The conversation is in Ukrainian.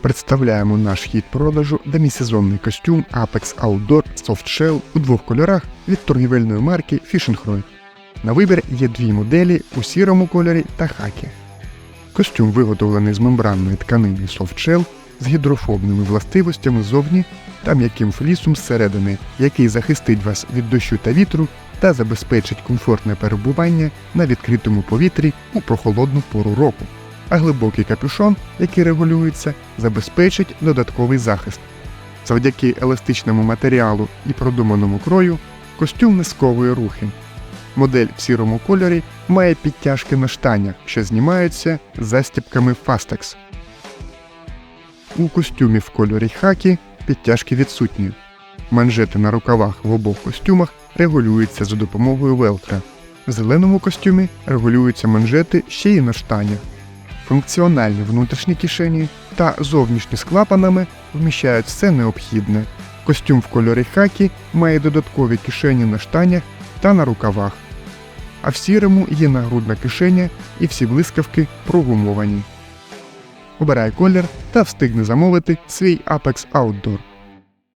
Представляємо наш хід продажу демісезонний костюм Apex Outdoor Soft Shell у двох кольорах від торгівельної марки Fishing Roy. На вибір є дві моделі у сірому кольорі та хакі. Костюм виготовлений з мембранної тканини Soft Shell з гідрофобними властивостями ззовні та м'яким флісом зсередини, який захистить вас від дощу та вітру та забезпечить комфортне перебування на відкритому повітрі у прохолодну пору року. А глибокий капюшон, який регулюється, забезпечить додатковий захист. Завдяки еластичному матеріалу і продуманому крою костюм не сковує рухи. Модель в сірому кольорі має підтяжки на штанях, що знімаються застібками Fastex. У костюмі в кольорі хакі підтяжки відсутні. Манжети на рукавах в обох костюмах регулюються за допомогою велкра. В зеленому костюмі регулюються манжети ще й на штанях. Функціональні внутрішні кишені та зовнішні з клапанами вміщають все необхідне. Костюм в кольорі хакі має додаткові кишені на штанях та на рукавах. А в сірому є нагрудна кишеня і всі блискавки прогумовані. Обирай колір та встигни замовити свій Apex Outdoor.